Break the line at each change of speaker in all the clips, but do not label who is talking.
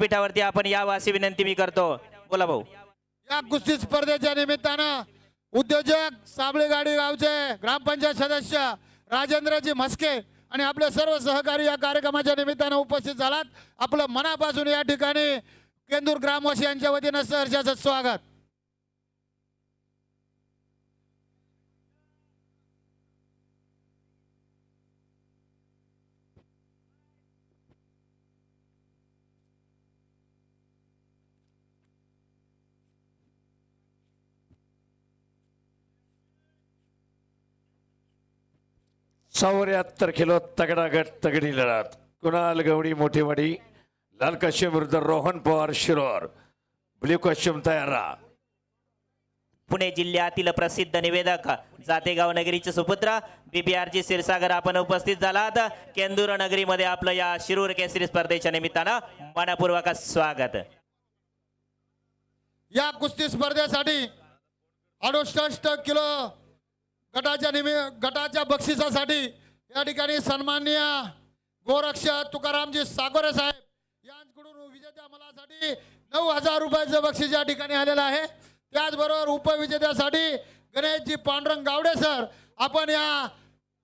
पीठावरती आपण यावं अशी विनंती मी करतो. बोला भाऊ.
या कुस्ती स्पर्धेच्या निमित्तानं उद्योजक साबळे गाडी गावचे ग्रामपंचायत सदस्य राजेंद्रजी म्हस्के आणि आपले सर्व सहकारी या कार्यक्रमाच्या निमित्तानं उपस्थित झालात. आपलं मनापासून या ठिकाणी केंदूर ग्रामवासियांच्या वतीनं सहर्षाचं स्वागत.
चौऱ्याहत्तर किलो तगडा गट तगडी लढत. कुणाल गवडी मोठेवाडी लाल कश्यप विरुद्ध रोहन पवार शिरोर ब्ल्यू कश्यप तयार राहा.
पुणे जिल्ह्यातील प्रसिद्ध निवेदक जातेगाव नगरीचे सुपुत्र बीपीआरची क्षीरसागर आपण उपस्थित झालात. केंदूर नगरीमध्ये आपलं या शिरूर केसरी स्पर्धेच्या निमित्तानं मनपूर्वक स्वागत.
या कुस्ती स्पर्धेसाठी अडुसष्ट किलो गटाच्या निमि गटाच्या बक्षिसासाठी या ठिकाणी सन्माननीय गोरक्ष तुकारामजी सागोरे साहेब यांच्याकडून विजेत्या मलासाठी नऊ हजार रुपयाचं बक्षीस या ठिकाणी आलेलं आहे. त्याचबरोबर उपविजेत्यासाठी गणेशजी पांडुरंग गावडे सर आपण या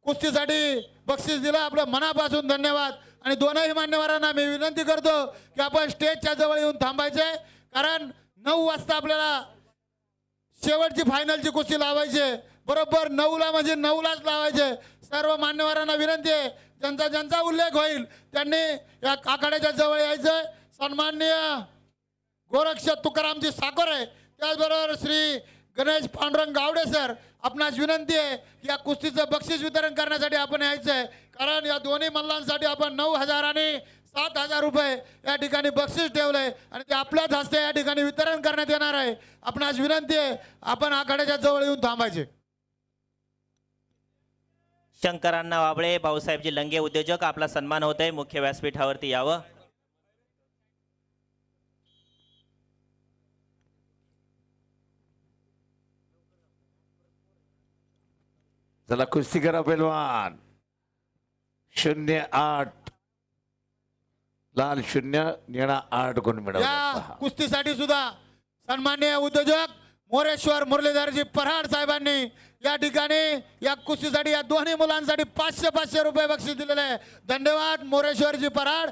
कुस्तीसाठी बक्षीस दिलं. आपलं मनापासून धन्यवाद. आणि दोनही मान्यवरांना मी विनंती करतो की आपण स्टेजच्या जवळ येऊन थांबायचे. कारण नऊ वाजता आपल्याला शेवटची फायनलची कुस्ती लावायची आहे. बरोबर नऊला म्हणजे नऊलाच लावायचे. सर्व मान्यवरांना विनंती आहे. ज्यांचा ज्यांचा उल्लेख होईल त्यांनी या आखाड्याच्या जवळ यायचं सन्माननीय गोरक्ष तुकारामजी आहे. त्याचबरोबर श्री गणेश पांडुरंग गावडे सर आपणास विनंती आहे की या कुस्तीचं बक्षीस वितरण करण्यासाठी आपण यायचं आहे कारण या दोन्ही मल्लांसाठी आपण नऊ हजार आणि सात हजार रुपये या ठिकाणी बक्षीस ठेवलं आहे आणि ते आपल्याच हस्ते या ठिकाणी वितरण करण्यात येणार आहे. आपणास विनंती आहे आपण आखाड्याच्या जवळ येऊन थांबायचे.
शंकरांना वाबळे भाऊसाहेबजी लंगे उद्योजक आपला सन्मान होत आहे. मुख्य व्यासपीठावरती यावं.
चला कुस्ती करा पैलवान. शून्य आठ. लाल शून्य निळा आठ गुण
या
मिळवला
कुस्तीसाठी सुद्धा सन्माननीय उद्योजक मोरेश्वर मुरलीधरजी पराड साहेबांनी या ठिकाणी या कुस्तीसाठी या दोन्ही मुलांसाठी पाचशे पाचशे रुपये बक्षीस दिलेले आहे. धन्यवाद मोरेश्वरजी पराड.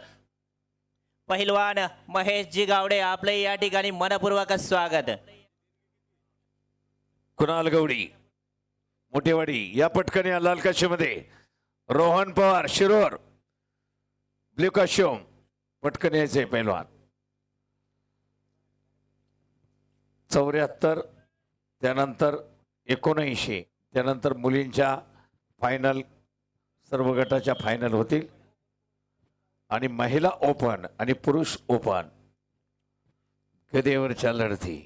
पहिलवान महेशजी गावडे आपले या ठिकाणी मनपूर्वक स्वागत.
कुणाल गवडी मोठेवाडी या पटकन या लाल काशीमध्ये रोहन पवार शिरोर. ब्ल्यू काश्यम पटकन यायचंय पैलवान चौऱ्याहत्तर त्यानंतर एकोणऐंशी त्यानंतर मुलींच्या फायनल सर्व गटाच्या फायनल होतील. आणि महिला ओपन आणि पुरुष ओपन गदेवरच्या लढती.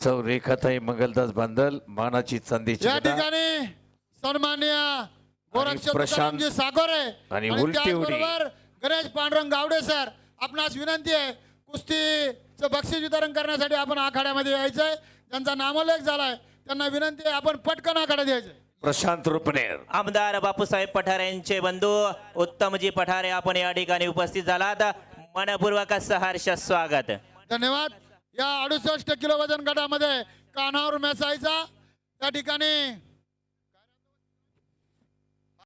सौ रेखाताई मंगलदास बांदल मानाची चांदीची
या ठिकाणी सन्माननीय गोरक्ष
प्रशांत
सागोरे.
आणि उलटी
गणेश पांडुरंग गावडे सर आपणास विनंती आहे कुस्तीचं बक्षीस वितरण करण्यासाठी आपण आखाड्यामध्ये यायचंय. ज्यांचा नामोल्लेख झालाय त्यांना विनंती आहे आपण पटकन आखाड्यात यायचंय
प्रशांत रुपनेर.
आमदार बापूसाहेब पठार यांचे बंधू उत्तमजी पठारे आपण या ठिकाणी उपस्थित झालात. मनपूर्वक सहर्ष स्वागत.
धन्यवाद. या अडुसष्ट किलो वजन गटामध्ये कानावर मेसायचा त्या ठिकाणी